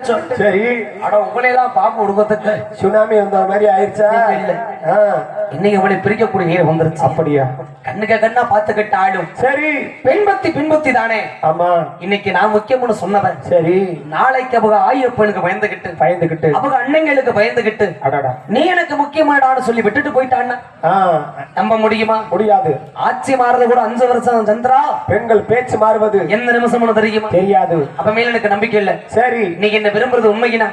சரி அட உங்களை எல்லாம் பாம்பு உடுக்கத்துக்கு சுனாமி வந்த மாதிரி ஆயிடுச்சா இல்ல. இன்னைக்கு உங்களை பிரிக்கக்கூடிய வந்துருச்சு. அப்படியா? கண்ணுக்கு கண்ணா பார்த்துக்கிட்ட ஆளும். சரி. பெண்பத்தி பின்பத்தி தானே. ஆமா. இன்னைக்கு நான் முக்கியம்னு சொன்னவன் சரி. நாளைக்கு அவங்க ஆயப்பனுக்கு பயந்துகிட்டு. பயந்துகிட்டு. அவங்க அண்ணங்களுக்கு பயந்துகிட்டு. அடடா. நீ எனக்கு முக்கியமானடான்னு சொல்லி விட்டுட்டு போயிட்டான்னா நம்ப முடியுமா? முடியாது. ஆட்சி மாறுறது கூட அஞ்சு வருஷம் சந்திரா. பெண்கள் பேச்சு மாறுவது எந்த நிமிஷம்னு தெரியுமா? தெரியாது. அப்ப மேல எனக்கு நம்பிக்கை இல்ல. சரி. நீ என்ன விரும்புறது உண்மையினா?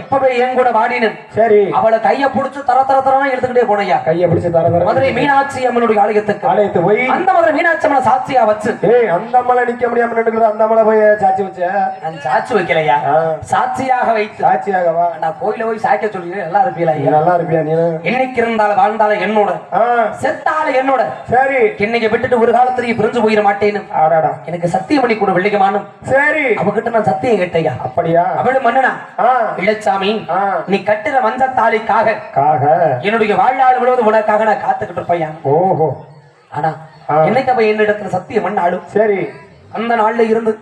இப்பவே என் கூட வாடினு சரி. அவளை கைய புடிச்சு தர தர தரமா எடுத்துக்கிட்டே போனையா கைய பிடிச்சு தர தர. மதுரை மீனாட்சி அம்மனுடைய ஆலயத்துக்கு. ஆலயத்து போய். அந்த மதுரை மீனாட்சி அம்மனை சாட்சியா வச்சு. ஏய் அந்த மலை நிக்க முடியாம நின்னுக்குது அந்த மலை போய் சாச்சி வச்ச? நான் சாட்சி வைக்கலையா. சாட்சியாக வைத்து. சாட்சியாகவா? நான் கோயில போய் சாய்க்க சொல்லி நல்லா ஐயா? நல்லா இருப்பியா நீ என்னைக்கு இருந்தாலும் வாழ்ந்தாலும் என்னோட செத்தாலும் என்னோட. சரி. என்னைக்கு விட்டுட்டு ஒரு காலத்திலேயே பிரிஞ்சு போயிட மாட்டேன்னு. எனக்கு சத்தியம் பண்ணி கூட வெள்ளிக்கமானும் சரி. அவகிட்ட நான் சத்தியம் கேட்டையா அப்படியா? அவளு மன்னனா? இளச்சாமி நீ கட்டுற மஞ்ச தாலிக்காக காக. என்னுடைய வாழ்நாள் முழுவதும் உனக்காக நான் காத்துக்கிட்டு இருப்பையா ஓஹோ. ஆனா. என்னைக்கு அவ என்னிடத்துல சத்தியம் பண்ணாலும் சரி. அந்த நாள்ல இருந்து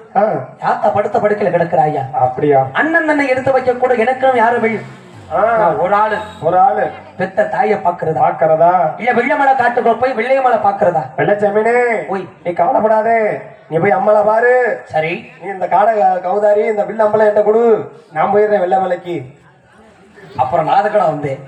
யாத்தா படுத்த படுக்கையில கிடக்குறாயா? அப்படியா? அண்ணன் தன்னை எடுத்து வைக்க கூட எனக்கும் யாரும் வெள் ஆ. ஒரு ஆளு. ஒரு ஆளு. பெத்த தாயை பாக்குறதா பாக்குறதா இல்ல வெள்ளமலை காட்டுக்குள்ள போய் வெள்ளையமலை பாக்குறதா வெள்ளச்சமீனே ஓய். நீ கவலைப்படாதே. நீ போய் அம்மளை பாரு. சரி. நீ இந்த காடை கௌதாரி இந்த வில்லம்பளை என்கிட்ட கொடு. நான் போயிடுறேன் வெள்ளை மலைக்கு. அப்புறம் நான் அதுக்கடா வந்தேன்.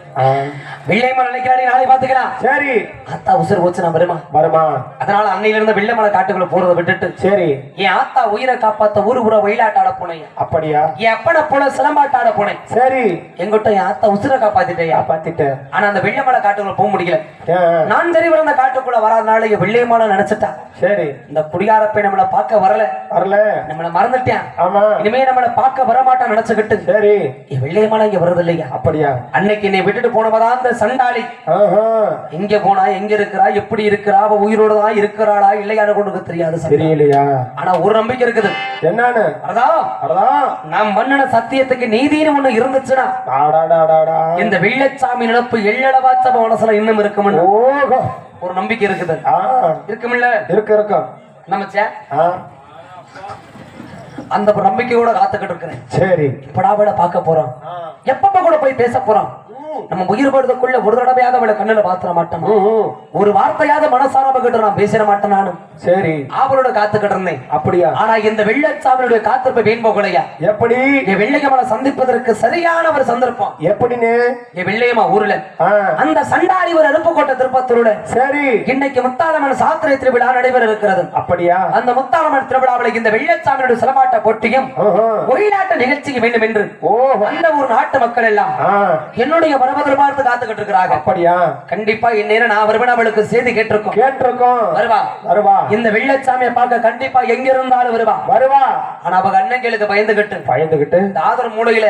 வெள்ளையமலை நினைக்கிறாடி நாளை பாத்துக்கலாம் சரி. ஆத்தா உசுர் போச்சு நான் வருமா? வருமா? அதனால அன்னையில இருந்து வெள்ளமலை காட்டுக்குள்ள போறதை விட்டுட்டு சரி. என் ஆத்தா உயிரை காப்பாத்த ஊரு பூரா ஒயிலாட்டாட போனேன். அப்படியா? என் அப்பனை போல சிலம்பாட்டாட போனேன். சரி. எங்கிட்ட என் ஆத்தா உசுரை காப்பாத்திட்டேயா காப்பாத்திட்ட. ஆனா அந்த வெள்ளமலை காட்டுக்குள்ள போக முடியல? நான் சரி வர அந்த காட்டுக்குள்ள வராதனால என் வெள்ளையமான நினைச்சிட்டா. சரி. இந்த குடியாரப்பை நம்மள பார்க்க வரல. வரல. நம்மள மறந்துட்டேன். ஆமா. இனிமே நம்மள பார்க்க வரமாட்டான் நினைச்சுக்கிட்டு சரி. வெள்ளையமான இங்க வருது இல்லையா அப்படியா? அன்னைக்கு என்னை விட்டுட்டு போனவதான் அந்த சண்டாளி. ஆஹா. எங்க போனா எங்க இருக்கிறா எப்படி இருக்கிறா அவ உயிரோட தான் இருக்கிறாளா இல்லையான்னு கொண்டு தெரியாது. தெரியலையா? ஆனா ஒரு நம்பிக்கை இருக்குது. என்னன்னு? அதான் அதான் நாம் மன்னன சத்தியத்துக்கு நீதினு ஒண்ணு இருந்துச்சுன்னா இந்த வெள்ளச்சாமி நினப்பு எள்ளளவாச்ச மனசுல இன்னும் இருக்கும்னு ஓஹோ. ஒரு நம்பிக்கை இருக்குது. இருக்குமில்ல? இருக்கு இருக்கும் ஆ. அந்த நம்பிக்கையோட காத்துக்கிட்டு இருக்கிறேன். சரி. அவளை பார்க்க போறோம். எப்பப்ப கூட போய் பேச போறோம்? நம்ம உயிர் போடுறதுக்குள்ள ஒரு தடவையாவது அவளை கண்ணுல பாத்திர மாட்டோம் ம், ம். ஒரு வார்த்தையாவது மனசாரம கிட்ட நான் பேசிட மாட்டேன் நானும். சரி. அவளோட காத்துக்கிட்டு இருந்தேன். அப்படியா? ஆனா இந்த வெள்ளச்சாமியுடைய காத்திருப்ப வீண் போகலையா? எப்படி? என் வெள்ளையம்மனை சந்திப்பதற்கு சரியான ஒரு சந்தர்ப்பம். எப்படின்னு? என் வெள்ளையம்மா ஊர்ல. அந்த சண்டாளி ஒரு அருப்புக்கோட்டை திருப்பத்தூரோட. சரி. இன்னைக்கு முத்தாளம்மன் சாத்திரை திருவிழா நடைபெற இருக்கிறது. அப்படியா? அந்த முத்தாளம்மன் திருவிழாவில் இந்த வெள்ளச்சாமியுடைய சிலமாட்ட போட்டியும் ஒயிலாட்ட நிகழ்ச்சிக்கு வேண்டும் என்று. அந்த ஒரு நாட்டு மக்கள் எல்லாம் என்னுடைய பார்த்து காத்துக்கிட்டு இருக்கிறாங்க அப்படியா? கண்டிப்பா இந்நேரம் நான் வருவேன் அவளுக்கு செய்தி கேட்டிருக்கோம். கேட்டிருக்கோம். வருவா. வருவா. இந்த வெள்ளச்சாமியை பார்க்க கண்டிப்பா எங்க இருந்தாலும் வருவா. வருவா. ஆனா அவங்க அண்ணங்களுக்கு பயந்துகிட்டு. பயந்துகிட்டு? இந்த ஆதர மூலையில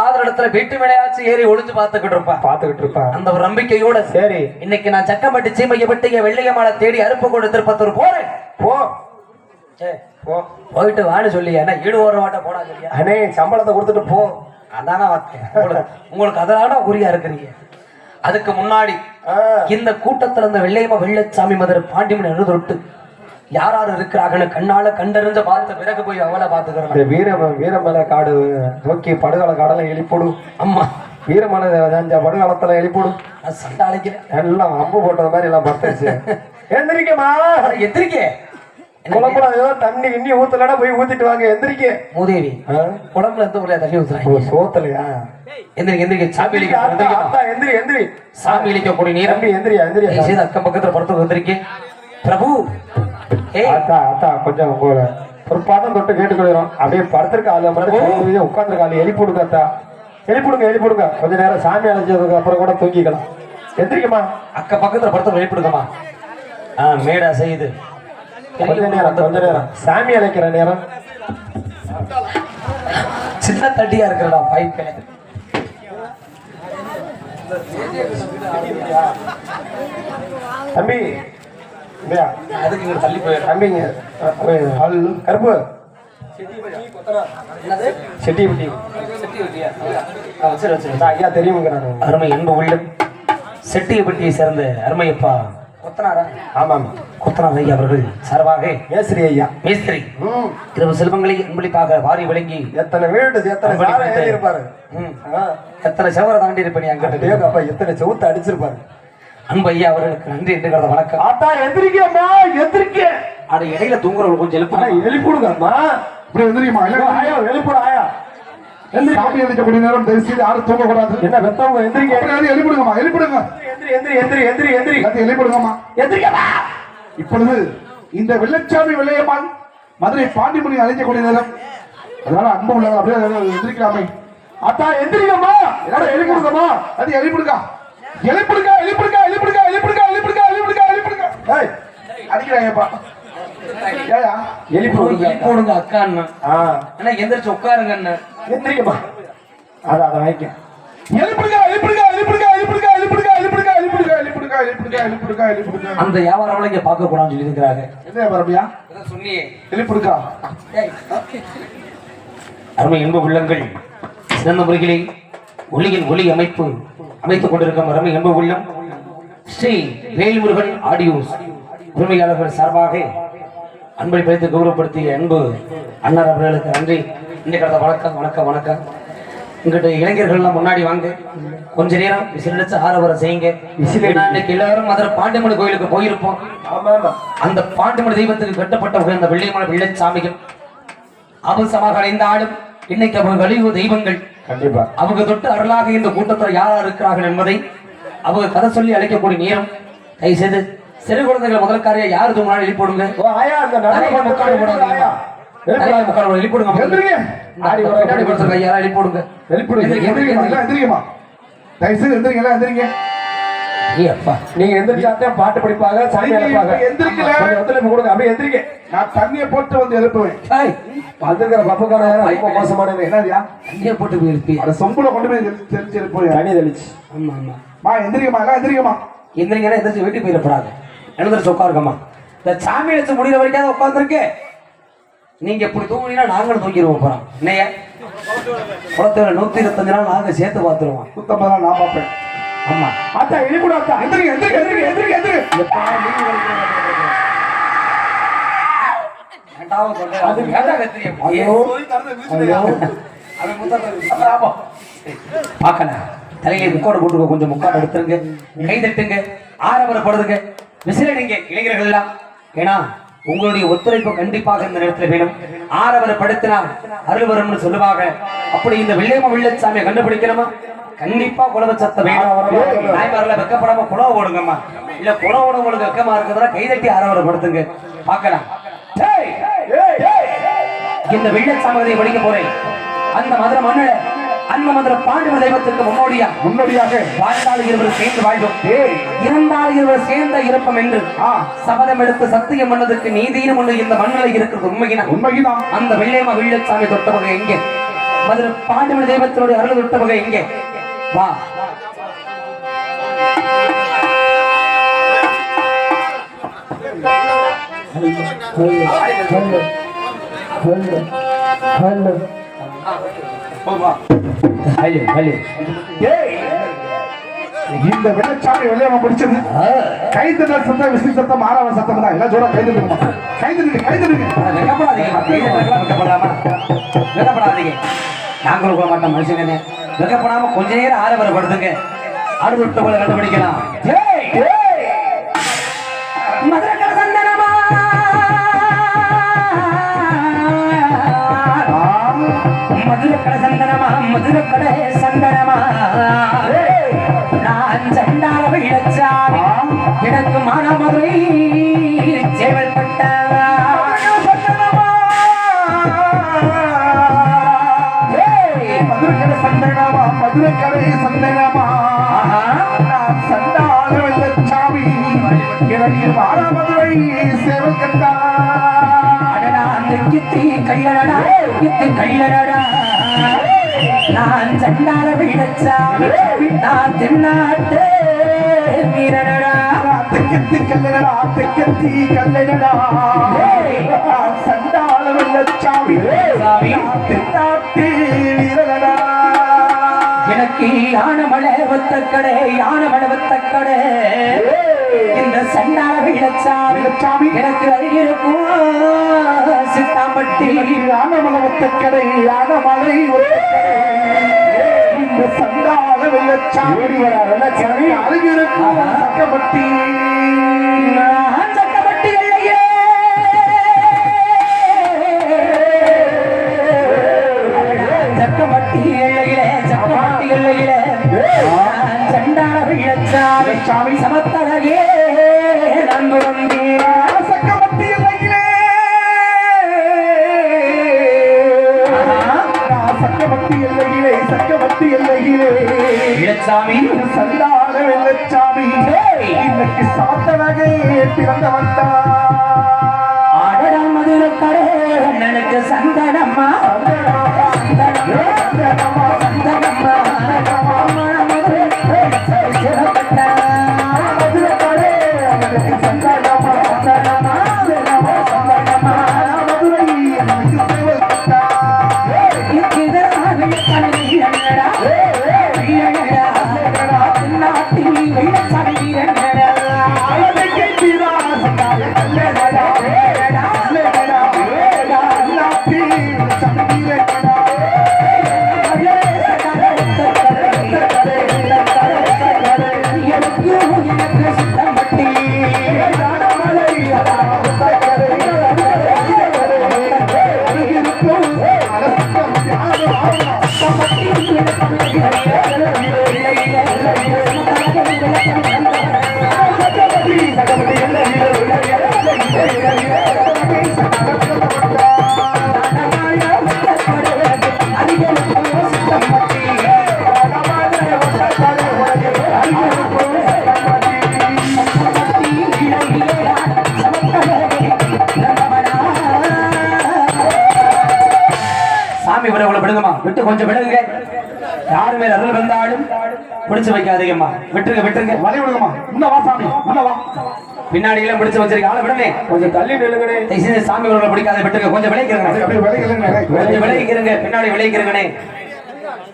ஆதர இடத்துல வீட்டு மேலையாச்சும் ஏறி ஒளிஞ்சு பார்த்துக்கிட்டு இருப்பா. பாத்துக்கிட்டு இருப்பா. அந்த ஒரு நம்பிக்கையோட சரி. இன்னைக்கு நான் சக்கம்பட்டி சீமையை விட்டு என் வெள்ளையம்மாளை தேடி அருப்பு கொண்டு திருப்பத்தூர் போறேன். போ. போயிட்டு வான்னு சொல்லி என்ன ஈடு ஓர மாட்ட போடா சொல்லியா அண்ணே சம்பளத்தை கொடுத்துட்டு போ. அதான வார்த்தை? உங்களுக்கு அதனால குறியா இருக்கிறீங்க? அதுக்கு முன்னாடி இந்த கூட்டத்துல இந்த வெள்ளையம்மா வெள்ளச்சாமி மதுரை பாண்டிமன் எழுதொட்டு யார் யார் இருக்கிறாங்கன்னு கண்ணால கண்டறிஞ்ச பார்த்த பிறகு போய் அவளை பாத்துக்கிறேன் இந்த வீர வீரமலை காடு நோக்கி படுகால காடெல்லாம் எழுப்பிடு அம்மா. வீரமலை அஞ்சா படுகாலத்துல எழுப்பிடு நான் சண்டை அழைக்கிறேன் எல்லாம் அம்பு போட்டது மாதிரி எல்லாம் பத்துச்சு எந்திரிக்கமா எத்திரிக்கே குழம்புல ஏதோ தண்ணி கிண்ணி ஊத்தலடா போய் ஊத்திட்டு வாங்க. எந்திரிக்க. மூதேவி ஆ? உடம்புல எந்த ஊர்ல தண்ணி ஊத்துறாங்க? சோத்தலையா? எந்திரிக்க எந்திரிக்க. சாமி எந்திரி எந்திரி. சாமி இழிக்க கூடிய நேரம் தம்பி எந்திரியா எந்திரியா? செய்து அக்கம் பக்கத்துல படுத்து வந்திருக்கேன் பிரபு! ஏய். அத்தா அத்தா கொஞ்சம் உங்களை ஒரு பாதம் தொட்டு கேட்டுக்கொள்கிறோம். அப்படியே படுத்திருக்க ஆளு உட்காந்துருக்க ஆளு. எழுப்பிடுங்க அத்தா எழுப்பிடுங்க எழுப்பிடுங்க கொஞ்ச நேரம் சாமி அழைச்சதுக்கு அப்புறம் கூட தூங்கிக்கலாம். எந்திரிக்கமா அக்க பக்கத்துல படுத்து வெளிப்படுங்கம்மா ஆ மேடா செய்யுது கொஞ்ச நேரம் கொஞ்ச நேரம் சாமி அழைக்கிற நேரம். சின்ன தட்டியா இருக்கிறடா பைப்ல தம்பி அதுக்கு தள்ளி போயிடுறேன் தம்பிங்க கருப்பு செட்டிப்பட்டி ஐயா தெரியுங்கிறாங்க அருமை அன்பு உள்ளம். செட்டியப்பட்டியை சேர்ந்த அருமையப்பா. கொத்தனாரா? ஆமாம். கொத்தனார் ஐயா அவர்கள் சார்பாக மேஸ்திரி ஐயா. மேஸ்திரி. இரவு செல்வங்களை அன்பளிப்பாக வாரி வழங்கி எத்தனை வீடு எத்தனை சாரை ஏறி இருப்பாரு ம், ஆ, எத்தனை செவரை தாண்டி இருப்பேன் அங்கிட்ட? அடே அப்பா எத்தனை செவுத்து அடிச்சிருப்பாரு. அன்பு ஐயா அவர்களுக்கு நன்றி என்கிறத வணக்கம். ஆத்தா எந்திரிக்கம்மா எந்திரிக்க. ஆனா இடையில தூங்குறவங்க கொஞ்சம் ஆனா எழுப்பு எழுப்பிடுங்கம்மா இப்படி எந்திரிக்குமா ஆயா எழுப்பிடு ஆயா சாமி எந்திரிக்கக்கூடிய நேரம் தயவு செய்து யாரும் தூங்கக்கூடாது. என்ன வெத்தவங்க எந்திரிக்க யாரும் எழுப்பிடுங்கம்மா எழுப்பிடுங்க. எந்திரி எந்திரி எந்திரி எந்திரி எல்லாத்தையும் எழுப்பிடுங்கம்மா. எந்திரிக்கம்மா இப்பொழுது இந்த வெள்ளச்சாமி வெள்ளையம்மாள் மதுரை பாண்டிமணி அழைக்கக்கூடிய நேரம். அதனால அன்பு உள்ளவங்க அப்படியே எந்திரிக்கலாமே. அத்தா எந்திரிக்கம்மா எல்லாரும் எழுப்பிடுங்கம்மா. அது எழுப்பிடுங்க. எழுப்பிடுங்க எழுப்பிடுங்க எழுப்பிடுங்க எழுப்பிடுங்க எழுப்பிடுங்க எழுப்பிடுங்க எழுப்பிடுங்க. ஏய் அடிக்கிறாங்கப்பா போடுங்க அக்கா அண்ணா அண்ணா எந்திரிச்சு உட்காருங்க அண்ணா அதான் அதை வாங்கிக்க எழுப்பிடுங்க எழுப்பிடுங்க எழுப்பிடுங்க எழுப்பிடுங்க எழுப்பிடுங்க எழுப்பிடுங்க எழுப்பிடுங்க எழுப்பிடுங்க எழுப்பிடுங்க எழுப்பிடுங்க எழுப்பிடுங்க அந்த வியாபாரம் இங்க பார்க்க கூடாதுன்னு சொல்லி இருக்கிறாங்க என்ன பரம்பியா சொன்னியே எழுப்பிடுக்கா அருமை இன்ப உள்ளங்கள் சிறந்த முறைகளை ஒளியின் ஒளி அமைப்பு அமைத்துக் கொண்டிருக்கும் அருமை இன்ப உள்ளம் ஸ்ரீ வேல்முருகன் ஆடியோஸ் உரிமையாளர்கள் சார்பாக அன்பை பறித்து கௌரவப்படுத்திய அன்பு அண்ணர் அவர்களுக்கு நன்றி. இன்றைக்கு கடந்த வணக்கம் வணக்கம் வணக்கம். இங்கிட்ட இளைஞர்கள்லாம் முன்னாடி வாங்க. கொஞ்ச நேரம் விசிலடிச்சு ஆரவரை செய்யுங்க. இன்னைக்கு எல்லாரும் மதுரை பாண்டியம்மன் கோயிலுக்கு போயிருப்போம். அந்த பாண்டிமலை தெய்வத்துக்கு கட்டப்பட்ட உகந்த வெள்ளியமலை வெள்ளச்சாமிகள் அபசமாக அடைந்த ஆடும் இன்னைக்கு அவங்க கழிவு தெய்வங்கள். கண்டிப்பா. அவங்க தொட்டு அருளாக இந்த கூட்டத்தில் யார் யார் இருக்கிறார்கள் என்பதை அவங்க கதை சொல்லி அழைக்கக்கூடிய நேரம். தயவு செய்து சிறு குழந்தைகளை முதல்காரியா யாரு முன்னாடி எழுப்பிடுங்க ஓ ஆயா அந்த நடன முக்காடு போடாதீங்க. ஆயா. முக்காடு. எழுப்பிடுங்க முதல்ல. எந்திரிங்க. ஆடி வர பின்னாடி படுத்துருக்க யாரா எழுப்பிடுங்க எழுப்பிடுங்க எந்திரிங்க, எந்திரிங்கம்மா எல்லாம் எந்திரிங்கம்மா. தயவு செய்து எந்திரிங்க எல்லாம் எந்திரிங்க. ஏய் அப்பா. நீங்க எந்திரிச்சாத்தான் பாட்டு படிப்பாங்க சாமி இப்ப எந்திரிக்கல. ஒத்துழைப்பு கொடுங்க. அப்படியே எந்திரிக்க நான் தண்ணியை போட்டு வந்து எழுப்புவேன். வந்துக்கிற பப்புக்கான ரொம்ப மோசமானது. என்னதியா? தண்ணியை போட்டு போய் எழுப்பி. அதை சொம்புல கொண்டு போய் தெளி- தெளிச்சு எழுப்புவேன் தண்ணி தெளிச்சு. ஆமா ஆமா. மா எந்திரிங்கம்மா எல்லாம் எந்திரிங்கம்மா. எந்திரிங்கன்னா எந்திரிச்சு வீட்டுக்கு போயிடப்படாது. எழுந்திரிச்சு உட்காருக்கம்மா இந்த சாமி எழுத்து முடிகிற வரைக்கும் அதை உட்காந்துருக்கு நீங்க இப்படி தூங்கினா நாங்களும் தூங்கிடுவோம் போறோம். என்னைய குளத்துல நூத்தி இருபத்தஞ்சு நாள் நாங்க சேர்த்து பார்த்துருவோம். நூத்தம்பது நாள் நான் பார்ப்பேன். ஆமா. அத்தா இது கூட அத்தா எந்திரிக்க எந்திரிக்க எந்திரிக்க எந்திரிக்க எந்திரிக்க பார்க்கல தலையை முக்கோட கூட்டு கொஞ்சம் முக்காடு எடுத்துருங்க. கை தட்டுங்க. ஆரவரப்படுதுங்க விசிலடிங்க இளைஞர்கள் எல்லாம் ஏன்னா உங்களுடைய ஒத்துழைப்பு கண்டிப்பாக இந்த நேரத்தில் வேணும். ஆரவரப்படுத்தினால் அருள் வரும்னு சொல்லுவாங்க. அப்படி இந்த வெள்ளையம்மா வெள்ளச்சாமியை கண்டுபிடிக்கணுமா? கண்டிப்பா குலவ சத்தம் வேணும். நாய்மாரில் வெக்கப்படாம குலவ ஓடுங்கம்மா. இல்ல குலவ ஓட உங்களுக்கு வெக்கமா இருக்குதுன்னா கைதட்டி ஆரவரப்படுத்துங்க பார்க்கலாம். டேய், இந்த வெள்ளச்சாமகத்தை படிக்க போறேன். அந்த மதுரை மண்ணில அந்த மதுரை பாண்டிம தெய்வத்திற்கு முன்னோடியா? முன்னோடியாக. வாழ்ந்தால் இருவர் சேர்ந்து வாழ்வோம் இருந்தால் இருவர் சேர்ந்த இருப்பம் என்று சபதம் எடுத்து சத்தியம் பண்ணதுக்கு நீதியும் ஒன்று இந்த மண்ணில் இருக்கிறது உண்மையினா? உண்மைதான் அந்த வெள்ளையம்மா வெள்ளச்சாமி தொட்ட வகை எங்கே? மதுரை பாண்டிம தெய்வத்தினுடைய அருள் தொட்ட வகை எங்கே? வா. போதுமா ஹலோ ஹலோ ஏய் இந்த வெள்ளச்சாமி வெள்ளையம்மா பிடிச்சது கை தட்டல் சத்தம் விசில் சத்தம் ஆறாவ சத்தம் தான். எல்லாம் ஜோரா கை தட்டுமா கை தட்டுங்க கை தட்டுங்க. வெக்கப்படாதீங்க நாங்களும் கூட மாட்டோம் மனுஷங்கன்னு வெக்கப்படாம கொஞ்ச நேரம் ஆரவரப்படுத்துங்க ஆறு விட்டவங்களை கண்டுபிடிக்கலாம். ஏய் முதுகப்பட சந்தனமா? நான் சண்டால வீழச்சாமி எனக்கு மானமதுரை சேவல்பட்ட மதுரக்கரை சந்தனமா? மதுரக்கரை சந்தனமா? நான் சண்டால வீழச்சாமி எனக்கு மானமதுரை சேவல்கட்டா அடடா அந்த கித்தி கையடடா. நான் சண்டால விழச்சாமி நான் தென்னாட்டு வீரனடா. தெக்கத்தி கல்லடா தெக்கத்தி கல்லடா சண்டால வெள்ளச்சாமி சாமி. தென்னாட்டு வீரனடா. யானமலை ஒத்தக்கடை யானமலை ஒத்தக்கடை இந்த சண்டார வீழச்சாமி சாமி எனக்கு அழகிருக்கும் சித்தாம்பட்டி யானமலை ஒத்தக்கடை யானமலை ஒத்தக்கடை இந்த சண்டார வீழச்சாமி அழகிருக்கும் சக்கமட்டி வெள்ளச்சாமி வெள்ளச்சாமி. சமத்தழகே நன்பு வந்தேன் சக்கமட்டி எல்லையிலே சக்கமட்டி எல்லையிலே இளச்சாமி சண்டால வெள்ளச்சாமி. இன்னைக்கு சாத்தனகே பிறந்த வைக்காதீங்கம்மா விட்டுருங்க விட்டுருங்க வழி விடுங்கம்மா உள்ள வா சாமி. உள்ள வா. பின்னாடி எல்லாம் பிடிச்சு வச்சிருக்க ஆளை விடுங்க கொஞ்சம் தள்ளி நில்லுங்கண்ணே. தயவு செஞ்சு சாமி விடவுல பிடிக்காத விட்டுருங்க கொஞ்சம் விளைக்கிறங்க அப்படியே விலகிடுங்க கொஞ்சம் விளைக்கிறங்க பின்னாடி விளைக்கிறங்கனே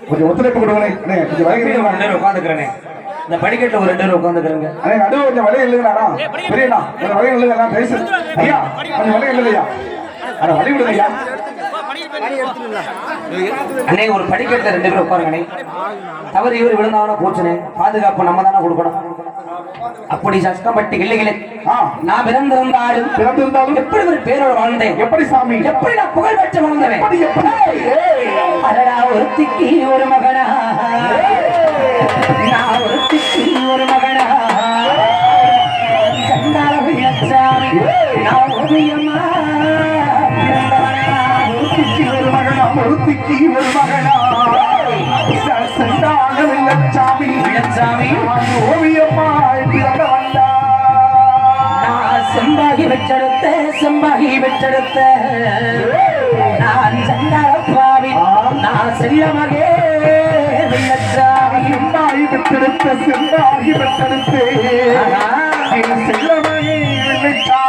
கொஞ்சம் ஒத்துழைப்பு கொடுங்கண்ணே. அண்ணே, கொஞ்சம் விலகிடுங்க ரெண்டு பேரும் உட்காந்துக்கிறேனே இந்த படிக்கட்டுல ஒரு ரெண்டு பேரும் உட்காந்துக்கிறங்க. அண்ணே நடுவு கொஞ்சம் விலை இல்லைங்கண்ணா பெரியண்ணா கொஞ்சம் விலை இல்லைங்க எல்லாம் பேசு. ஐயா கொஞ்சம் விலை இல்லையா அட வழி விடுங்க ஐயா அண்ணே ஒரு படிக்கட்டுல ரெண்டு பேரும் உட்காருங்கண்ணே தவறு இவர் விழுந்தாங்கன்னா போச்சுனே. பாதுகாப்பு நம்ம தானே கொடுக்கணும். அப்படி சஸ்கம்பட்டி இல்லைங்களே ஆ நான் பிறந்திருந்தாலும் பிறந்திருந்தாலும் எப்படி ஒரு பேரோட வாழ்ந்தேன்? எப்படி சாமி? எப்படி நான் புகழ் பெற்று வாழ்ந்தவன்? அடடா ஒருத்திக்கு ஒரு மகனா? நான் ஒருத்திக்கு ஒரு மகனா? சண்டால நான் ஓவியமா மகனா ஒருத்திக்கு ஒரு மகனா சென்றான வெள்ளச்சாமி. வீரசாமி ஓவியமாய் பிறந்த வந்தா. செம்பாகி பெற்றெடுத்த செம்பாகி பெற்றெடுத்த. நான் சண்டால பாவி நான் செல்லமகே வீரசாமி செம்பாகி பெற்றெடுத்த செம்பாகி பெற்றெடுத்து. செல்லமகே வெள்ளச்சாமி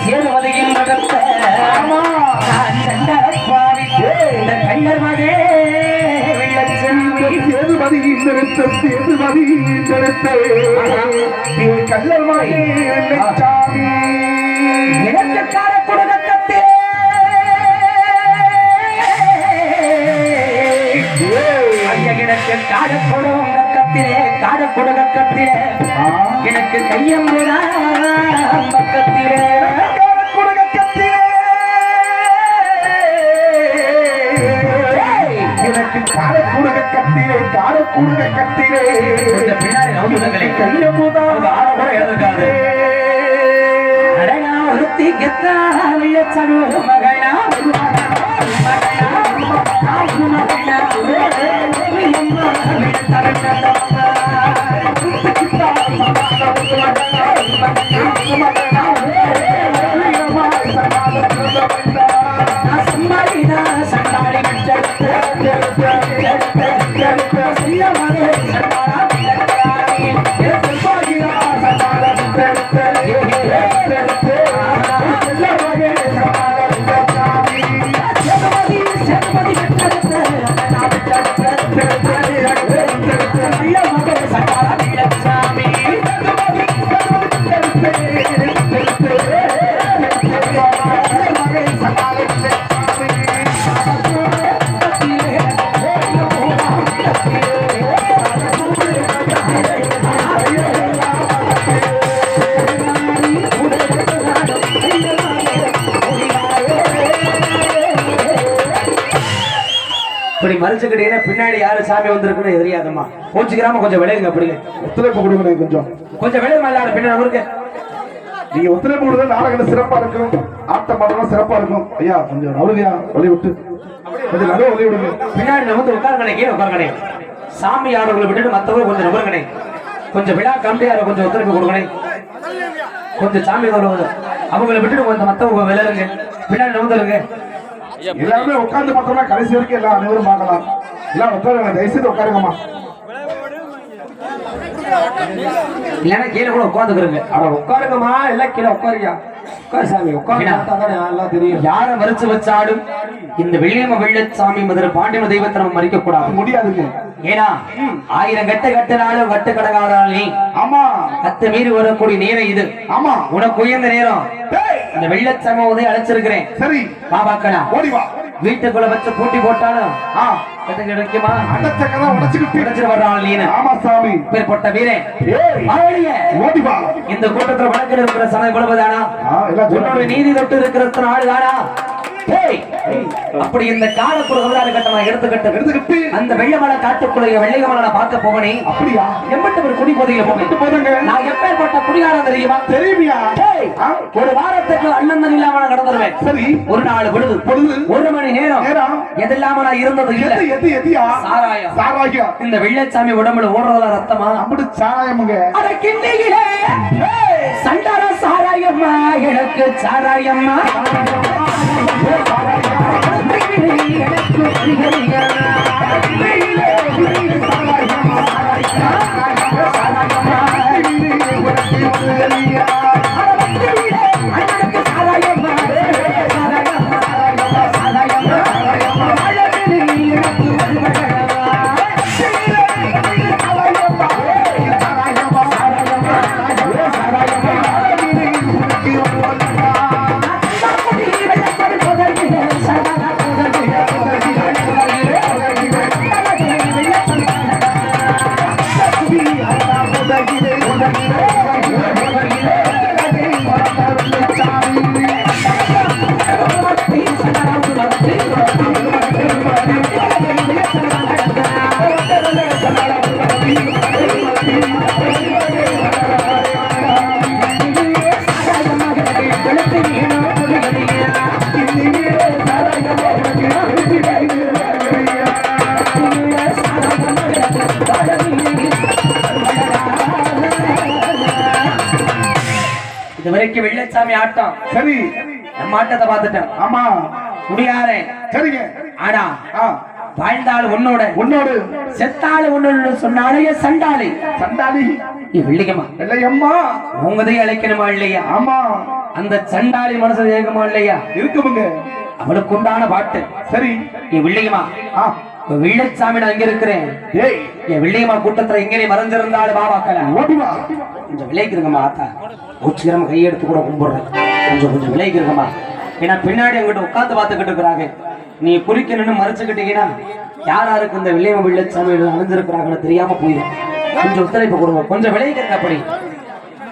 சேதுபதியில் நடத்த ஆமா. நான் சண்டரப்பாவி இந்த கண்ணர் மகே வெள்ளச்செல்வி சேதுபதி வெள்ளச்சாமி ஐயா எனக்கு காட குடும்பத்திலே காட குடும்பத்திலே எனக்கு கையம்புடா பக்கத்திலே கத்திலே காரக்கூடுக கத்திலே பின்னாடி நவுந்துங்களே. கையமுதா. அவங்க ஆள கூட எழுதுக்காது. அடடா ஒருத்தி கெத்தா வெள்ளச்சடு மகனா மகனா மகனா. சாமி வந்திருக்குன்னு தெரியாதம்மா கோச்சுக்கிறாம கொஞ்சம் விளையுங்க அப்படிங்க ஒத்துழைப்பு கொடுங்க கொஞ்சம். கொஞ்சம் விளையுமா எல்லாரும்? பின்னாடி அவருக்கு நீங்க ஒத்துழைப்பு கொடுத்தா நாடகம் சிறப்பா இருக்கும் ஆட்டம் பாடலாம் சிறப்பா இருக்கும் ஐயா கொஞ்சம் நவருதியா வழி விட்டு. கொஞ்சம் நடுவு வழி விடுங்க. பின்னாடி வந்து உட்காருங்கனே கீழே உட்காருங்கனே சாமி ஆடுறவங்களை விட்டுட்டு மத்தவங்க கொஞ்சம் நபருங்கனே கொஞ்சம் விழா கம்பியார கொஞ்சம் ஒத்துழைப்பு கொடுங்கனே கொஞ்சம் சாமி வருவாங்க அவங்கள விட்டுட்டு கொஞ்சம் மத்தவங்க விளையாடுங்க. பின்னாடி நவுந்துருங்க எல்லாருமே உட்கார்ந்து பார்த்தோம்னா கடைசி வரைக்கும் எல்லா அனைவரும் பார்க்கலாம். எல்லாம் உட்காருங்க தயவுசெய்து உட்காருங்கம்மா. இல்லைன்னா கீழே கூட உட்காந்துக்கிறங்க. அட உட்காருங்கம்மா எல்லாம் கீழே உட்காருங்க. உட்காரு சாமி உட்காரு என்ன? பார்த்தா தானே எல்லாம் தெரியும். யார மறைச்சு வச்சாலும் இந்த வெள்ளியம்ம வெள்ளச்சாமி மதுரை பாண்டியம தெய்வத்தை நம்ம மறிக்க கூடாது முடியாதுங்க. ஏன்னா ஆயிரம் கட்ட கட்டினாலும் கட்டு கடங்காதால் நீ. ஆமா. கத்து மீறி வரக்கூடிய நேரம் இது. ஆமா. உனக்கு உயர்ந்த நேரம். இந்த வெள்ளச்சாமி உதவி அழைச்சிருக்கிறேன். சரி. பாபாக்கடா ஓடி வா. வீட்டுக்குள்ள வச்சு பூட்டி போட்டாலும் கிடைக்குமா? அடச்சக்கதான் உடச்சுக்கிட்டு உடைச்சிட்டு வர்றான் நீனு. ஆமா சாமி பேர்பட்ட இந்த கூட்டத்துல வழக்கில் இருக்கிற சமயம் இவ்வளவுதானா உன்னோட. நீதி தொட்டு இருக்கிற ஆளுதானா ஏய், அப்படி இந்த காலப்புற வரலாறு கட்டமா எடுத்துக்கிட்டு எடுத்துக்கிட்டு அந்த வெள்ளமலை காட்டுக்குள்ள வெள்ளையமலை நான் பார்க்க போவனே. அப்படியா? எம்பட்டு ஒரு குடி போதையில போவேன் போதுங்க. நான் எப்பேற்பட்ட குடிகாரம் தெரியுமா? தெரியுமியா? ஒரு வாரத்துக்கு அண்ணன் இல்லாம நான் சரி. ஒரு நாள் பொழுது. பொழுது. ஒரு மணி நேரம். எதில்லாம நான் இருந்தது இல்ல. எது எது எதியா? சாராயம். சாராயம். இந்த வெள்ளச்சாமி உடம்புல ஓடுறதுல ரத்தமா? அப்படி சாராயமுங்க. அட சண்டார சாராயம்மா எனக்கு சாராயம்மா. எனக்கு அண்ணனுக்கு சாராயம்மா சாராயம்மா சாராயம்மா அழகு எனக்கு இது வரைக்கும் வெள்ளச்சாமி ஆட்டம். சரி. நம்ம ஆட்டத்தை பார்த்துட்டேன் ஆமா. முடியாரே சரிங்க. ஆனா வாழ்ந்தாள் உன்னோட. உன்னோடு. செத்தாள் உன்னோட சொன்னாலே சண்டாளி. சண்டாளி. வெள்ளிக்கம்மா. இல்லையம்மா உங்கதையும் அழைக்கணுமா இல்லையா? ஆமா. அந்த சண்டாளி மனசு ஏகமா இல்லையா? இருக்குமுங்க. அவளுக்கு உண்டான பாட்டு. சரி. நீ வெள்ளியம்மா ஆ. வெள்ளச்சாமி நான் இங்க இருக்கிறேன் ஏய். என் வெள்ளியம்மா கூட்டத்துல இங்கே மறைஞ்சிருந்தாலும் பாபாக்கல ஓடி வா கொஞ்சம் விலைக்குறங்கம்மா ஆத்தா. உச்சிரமா கையெடுத்து கூட கும்பிடுறேன். கொஞ்சம் கொஞ்சம் விலைக்குறங்கம்மா ஏன்னா பின்னாடி அவங்ககிட்ட உட்காந்து பார்த்துக்கிட்டு இருக்கிறாங்க நீ குறிக்கணும்னு மறைச்சுக்கிட்டீங்கன்னா யார் யாருக்கு இந்த வில்லியம வெள்ளச்சாமி அணிஞ்சிருக்கிறாங்கன்னு தெரியாம போயிடும் கொஞ்சம் ஒத்துழைப்பு கொடுங்க. கொஞ்சம் விளைவிக்கிறங்க அப்படி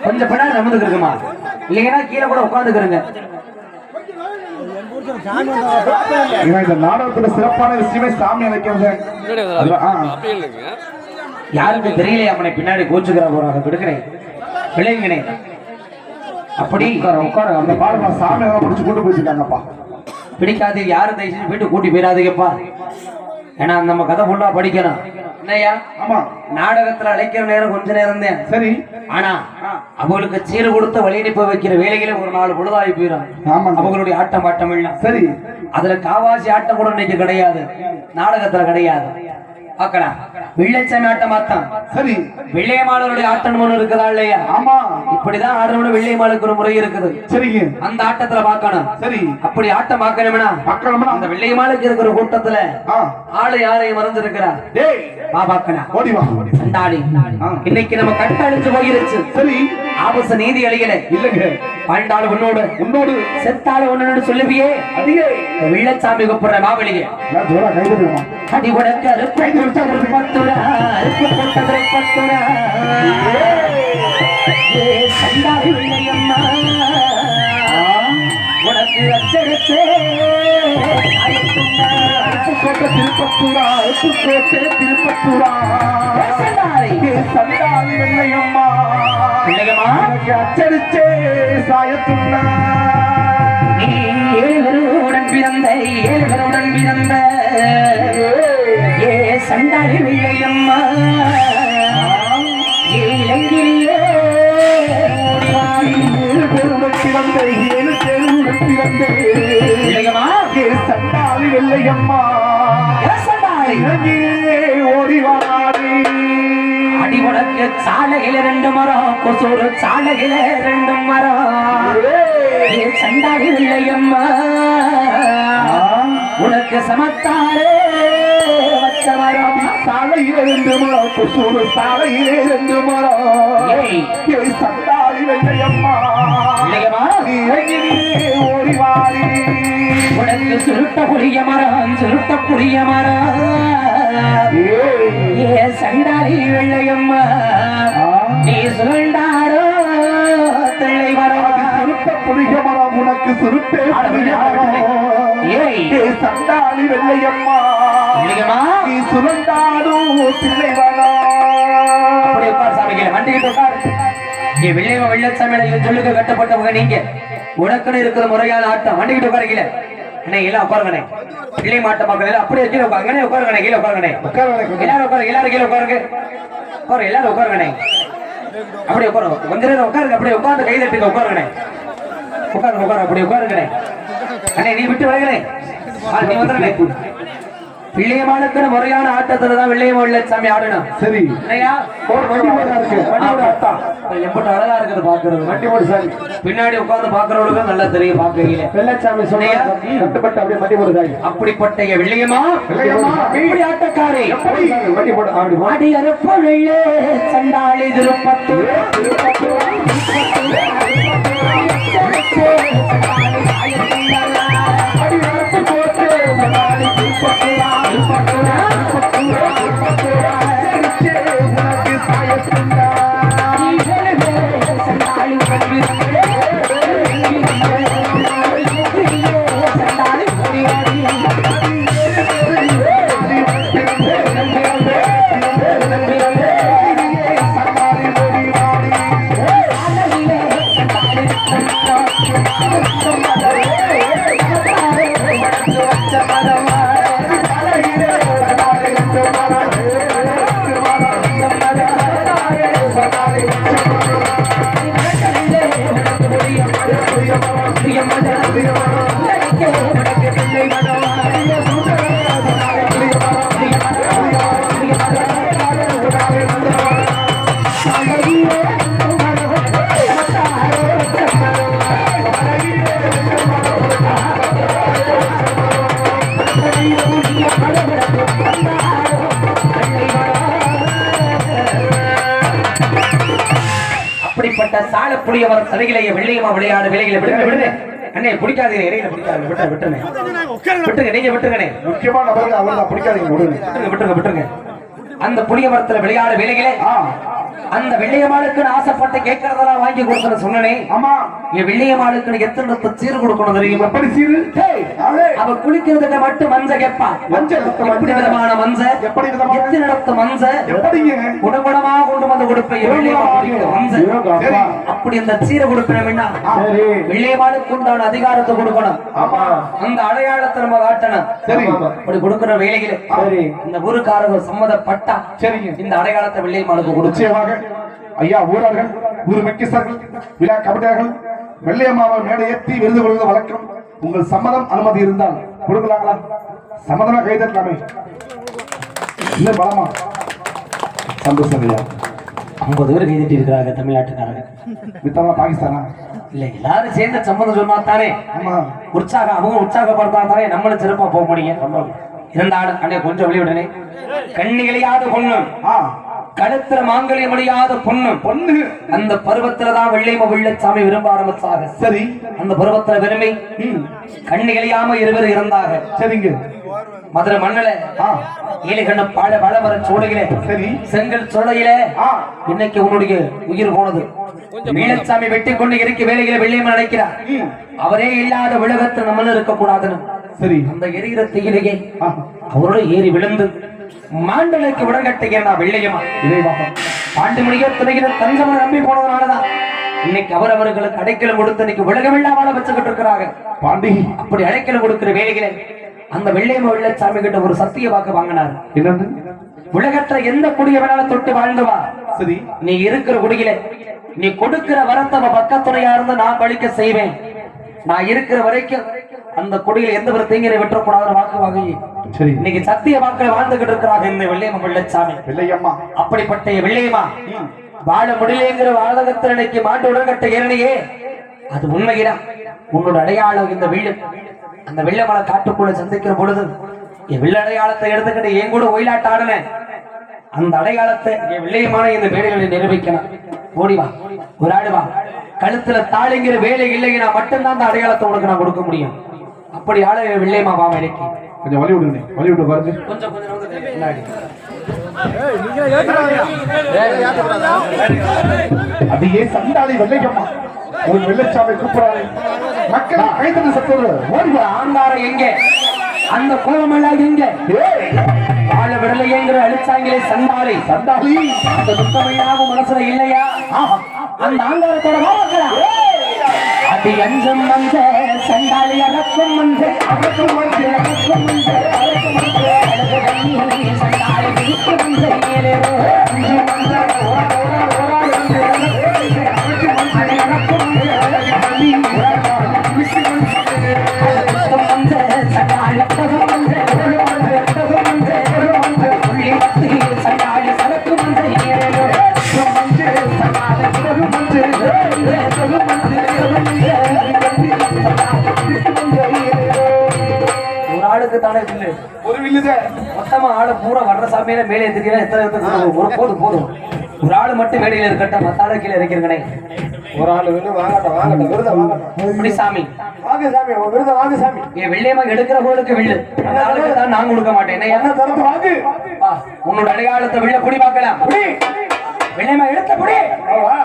கொஞ்சம் பின்னாடி நமந்துக்கிறங்கம்மா இல்லைங்கன்னா கீழே கூட உட்காந்துக்கிறங்க இந்த நாடகத்துல சிறப்பான விஷயமே சாமி அழைக்கிறது. யாருக்கும் தெரியலையா அவனை பின்னாடி கோச்சுக்கிற போறாங்க விடுக்கிறேன் விளைவுங்கனே அப்படி உட்கார அந்த பாருமா சாமி பிடிச்சு கூட்டு போயிருக்காங்கப்பா பிடிக்காது யாரும் தயவு செஞ்சு வீட்டு கூட்டி போயிடாதீங்கப்பா. ஏன்னா நம்ம கதை ஃபுல்லா படிக்கணும். என்னய்யா? ஆமா. நாடகத்துல அழைக்கிற நேரம் கொஞ்ச நேரம் தான் சரி. ஆனா அவங்களுக்கு சீரு கொடுத்து வழி அனுப்ப வைக்கிற வேலையில ஒரு நாள் பொழுதாகி போயிடும். ஆமாங்க. அவங்களுடைய ஆட்டம் பாட்டம் இல்ல. சரி. அதுல காவாசி ஆட்டம் கூட இன்னைக்கு கிடையாது. நாடகத்துல கிடையாது. பார்க்கலாம் வெள்ளச்சாமி ஆட்டம் ஆட்டம் சரி. வெள்ளையமாளருடைய ஆட்டம் ஒண்ணு இருக்குதா இல்லையா? ஆமா. இப்படிதான் ஆடணும்னு வெள்ளையமாளுக்கு ஒரு முறை இருக்குது. சரிங்க. அந்த ஆட்டத்துல பார்க்கணும். சரி. அப்படி ஆட்டம் பார்க்கணும்னா மக்கள் அந்த வெள்ளையமாளுக்கு இருக்கிற கூட்டத்துல ஆளு யாரையும் மறந்துருக்கிறா? டேய். பாபாக்கனா ஓடி வா. ஆ. இன்னைக்கு நம்ம கட்ட அழிஞ்சு போயிருச்சு. சரி. ஆபச நீதி அழியல இல்லைங்க. வாழ்ந்தாள் உன்னோடு உன்னோடு செத்தாள் உன்னோடு சொல்லுவியே. அதிகே வெள்ளச்சாமி கூப்பிடுற மாவளியே. நான் ஜோரா கைதுமா அடி உனக்கு அறுப்பு. பத்துரா அறுப்பு. பத்துரா ஏ திருப்பத்தூரா திருப்பத்தூரா. ஏ சண்டாளி வெள்ளையம்மா சாயத்துள்ளா நீ ஏழுவருடன் பிறந்த ஏழுவருடன் பிறந்த ஏ சண்டாளி வெள்ளையம்மா பெருமை பிறந்த பிள்ளையம்மா. ஏ சண்டாளி வெள்ளையம்மா ஏ சண்டாளி. இறங்கியே ஓடி வாடி. அடி உனக்கு சாலையில ரெண்டு மரம் கொசூரு சாலையில ரெண்டு மரம். சண்டாளி வெள்ளையம்மா உனக்கு சமத்தாரே வச்ச மரம். சாலையிலே ரெண்டு மரம் கொசூரு சாலையிலே ரெண்டு மரம். சண்டாளி வெள்ளையம்மா ஓடி வாடி உனக்கு சுருட்ட புளிய மரம் சுருட்ட புளிய மரம் ஏ சண்டாளி வெள்ளையம்மா நீ சுருண்டாரோ திள்ளை மரம்? சுருட்ட புளிய மரம் உனக்கு சுருட்டே மரம். ஏ சண்டாளி வெள்ளையம்மா நீ சுரண்டாடும் பிள்ளை வனம் அப்படி உட்கார் சாமிகளை வண்டிக்கிட்டு உட்கார். நீ வெள்ளையம்மா வெள்ளச்சாமியில சொல்லுக்கு கட்டப்பட்டவங்க நீங்க. உனக்குன்னு இருக்கிற முறையான ஆட்டம் வண்டிக்கிட்டு உட்காருங்களே அண்ணே எல்லாம் உட்காருங்கண்ணே பிள்ளை மாட்ட மக்கள் அப்படியே கீழே உட்காருங்கண்ணே உட்காருங்கண்ணே கீழே உட்காருங்கண்ணே எல்லாரும் உட்காரு எல்லாரும் கீழே உட்காருங்க. உட்காரு எல்லாரும் உட்காருங்கண்ணே அப்படியே உட்காரு. கொஞ்ச நேரம் உட்காருங்க அப்படியே உட்கார்ந்து கை தட்டுங்க உட்காருங்கண்ணே உட்காருங்க உட்காரு அப்படியே உட்காருங்கண்ணே அண்ணே. நீ விட்டு விலகணே நீ வந்துடுறே பிள்ளையமானுக்கு முறையான ஆட்டத்துல தான் வெள்ளையம்மா வெள்ளச்சாமி ஆடணும். சரி. இல்லையா? ஒரு வண்டி போடா இருக்கு. வண்டியோட அத்தா எம்பிட்டு அழகா இருக்குது பாக்குறது வண்டி போடு சாமி. பின்னாடி உட்கார்ந்து பாக்குறவங்களுக்கு நல்லா தெரியும் பாக்கையில வெள்ளச்சாமி சொன்னையா கட்டுப்பட்டு அப்படியே மண்டி போடுதாங்க அப்படிப்பட்ட வெள்ளையம்மா. இப்படி ஆட்டக்காரி? எப்படி மண்டி போடு. ஆடி அறுப்பு வெள்ளே சண்டாளி திருப்பத்து புளியவர் தலையிலேயே வெள்ளையமா விளையாடு விலையில விடுங்க விடுங்க. அண்ணே பிடிக்காதீங்க இடையில பிடிக்காது விட்டு விட்டுருங்க. விட்டுருங்க நீங்க விட்டுருங்கண்ணே. முக்கியமான நபர்கள் அவர் தான் பிடிக்காதீங்க விடுங்க. விட்டுருங்க விட்டுருங்க அந்த புளிய மரத்துல விளையாடு வேலைகளே அந்த வெள்ளையம்மாளுக்கு ஆசைப்பட்டு கேட்கறதெல்லாம் வாங்கி கொடுக்கணும் சொன்னனே. ஆமா. என் வெள்ளையம்மாளுக்கு எத்தனை சீர் கொடுக்கணும் தெரியுமா? எப்படி சீரு. அவ குளிக்கிறதுக்கு மட்டும் மஞ்ச கேட்பா. மஞ்சள். எப்படி விதமான மஞ்ச? எப்படி? எத்தனை மஞ்ச? எப்படிங்க? குடகுடமா கொண்டு வந்து கொடுப்பேன் அப்படி அந்த சீரை கொடுப்பேன் சரி. வெள்ளையம்மாளுக்கு உண்டான அதிகாரத்தை கொடுக்கணும். அந்த அடையாளத்தை நம்ம காட்டணும். சரி. அப்படி கொடுக்கிற சரி. இந்த ஊருக்காரர்கள் சம்மதப்பட்டா இந்த அடையாளத்தை வெள்ளையம்மாளுக்கு கொடுச்சு நிச்சயமாக. ஐயா ஊரர்கள் ஊர் மெக்கிசர்கள் விழா கபடியார்கள் வெள்ளையம்மாவை மேடை ஏற்றி விருது கொள்வது வழக்கம். உங்கள் சம்மதம் அனுமதி இருந்தால் கொடுக்கலாங்களா? சம்மதமா கைதட்டலாமே. இன்னும் பலமா? சந்தோஷம் ஐயா. ஐம்பது பேர் கைதட்டி இருக்கிறாங்க தமிழ்நாட்டுக்காரங்க. மித்தமா பாகிஸ்தானா? இல்ல எல்லாரும் சேர்ந்து சம்மதம் சொன்னா தானே ஆமா உற்சாகம் அவங்க உற்சாகப்படுத்தா தானே நம்மளும் சிறப்பா போக முடியும்? இருந்தாலும் அண்ணே கொஞ்சம் வெளிவிடனே கண்ணிகளையாத பொண்ணு கழுத்துல மாங்கல்யம் முடியாத பொண்ணு பொண்ணு. அந்த பருவத்துலதான் வெள்ளைம வெள்ளச்சாமி விரும்ப ஆரம்பிச்சாங்க சரி. அந்த பருவத்துல விரும்பி ம். கண்ணிகளையாம இருவர் இருந்தாங்க சரிங்க. மதுரை மண்ணுல ஏழுகண்ண பாழ வளமர சோலையிலே சரி. செங்கல் சோலையிலே ஆ. இன்னைக்கு உன்னுடைய உயிர் போனது. வீழச்சாமி வெட்டி கொண்டு இருக்க வேலைகளை வெள்ளையம்மன் நினைக்கிறார் அவரே இல்லாத உலகத்தில் நம்மளும் இருக்க கூடாதுன்னு சரி. அந்த எரிகிற தீயிலேயே அவரோட ஏறி விழுந்து மாண்டலைக்கு விடங்கட்டுகிற நான் வெள்ளையமா இறைவா. பாண்டுமணியோ துணைகிற தஞ்சமனை நம்பி போனதுனாலதான் இன்னைக்கு அவரவர்களுக்கு அடைக்கலம் கொடுத்து இன்னைக்கு வாழ வச்சுக்கிட்டு இருக்கிறாங்க பாண்டி. அப்படி அடைக்கலம் கொடுக்கிற வேலைகளை அந்த வெள்ளையம்மா வெள்ளச்சாமி கிட்ட ஒரு சத்திய வாக்கு வாங்கினார். என்னது? உலகத்துல எந்த குடிய வேணாலும் தொட்டு வாழ்ந்து வா சரி. நீ இருக்கிற குடியில நீ கொடுக்கிற வரத்தை அவன் பக்கத்துணையா இருந்து நான் பழிக்க செய்வேன். நான் இருக்கிற வரைக்கும் அந்த குடியில எந்த ஒரு தீங்கினை விட்டுறக்கூடாதுன்னு வாக்கு வாங்கி. சரி. இன்னைக்கு சத்திய வாக்கள் வாழ்ந்துகிட்டு இருக்கிறாங்க இந்த வெள்ளையம்மா வெள்ளச்சாமி வெள்ளையம்மா. அப்படிப்பட்ட வெள்ளையம்மா. வாழ முடியலைங்கிற வாதகத்தில் இன்னைக்கு மாட்டு உடன்கட்ட ஏறனையே. அது உண்மையிடம் உன்னோட அடையாளம் இந்த வெள்ளம் அந்த வெள்ளமலை காட்டுக்குள்ள சந்திக்கிற பொழுது என் வெள்ள அடையாளத்தை எடுத்துக்கிட்டு என் கூட ஒயிலாட்ட ஆடுனேன் அந்த அடையாளத்தை என் வெள்ளையமான இந்த வேலைகளை நிரூபிக்கணும் ஓடி வா ஒரு ஆடு வா கழுத்துல தாளிங்கிற வேலை இல்லைன்னா மட்டும்தான் அந்த அடையாளத்தை உனக்கு நான் கொடுக்க முடியும் அப்படி ஆள வெள்ளையம்மா வா வேலைக்கு கொஞ்சம் வழி விடுங்க வழி விட்டு பாருங்க கொஞ்சம் கொஞ்சம் வந்து முன்னாடி அது ஏன் சண்டாளி வெள்ளையம்மா உன் வெள்ளச்சாமி கூப்பிடாது. மக்களை கைத்தறி சத்தோடு ஓடிவா ஆங்காரம் எங்கே? அந்த கோபமெல்லாம் எங்கே? வாழ விடலையேங்கிற அழிச்சாங்களே சண்டாளி. சண்டாளி அந்த துக்கமையாக மனசுல இல்லையா? அந்த ஆங்காரத்தோட வாழங்களா அது அஞ்சம் மஞ்ச மஞ்ச மஞ்ச மஞ்ச மஞ்ச சாமியில மேலே தெரியுற எத்தனை ஒரு போதும் போதும் ஒரு ஆளு மட்டும் மேடையில இருக்கட்டும். மத்த ஆளு கீழே இருக்கிறங்கனே ஒரு ஆள் வேணும் வாங்கட்டும் வாங்கட்டும். விருதை வாங்கட்டும். சாமி வாங்க சாமி விருதை வாங்க சாமி. என் வெள்ளையமா எடுக்கிற போலுக்கு வில்லு. அந்த ஆளுக்கு தான் நான் கொடுக்க மாட்டேன். என்ன திறந்து வாங்கு. உன்னோட அடையாளத்தை வில்ல புடி பார்க்கலாம். வெள்ளையமா எடுத்த வா.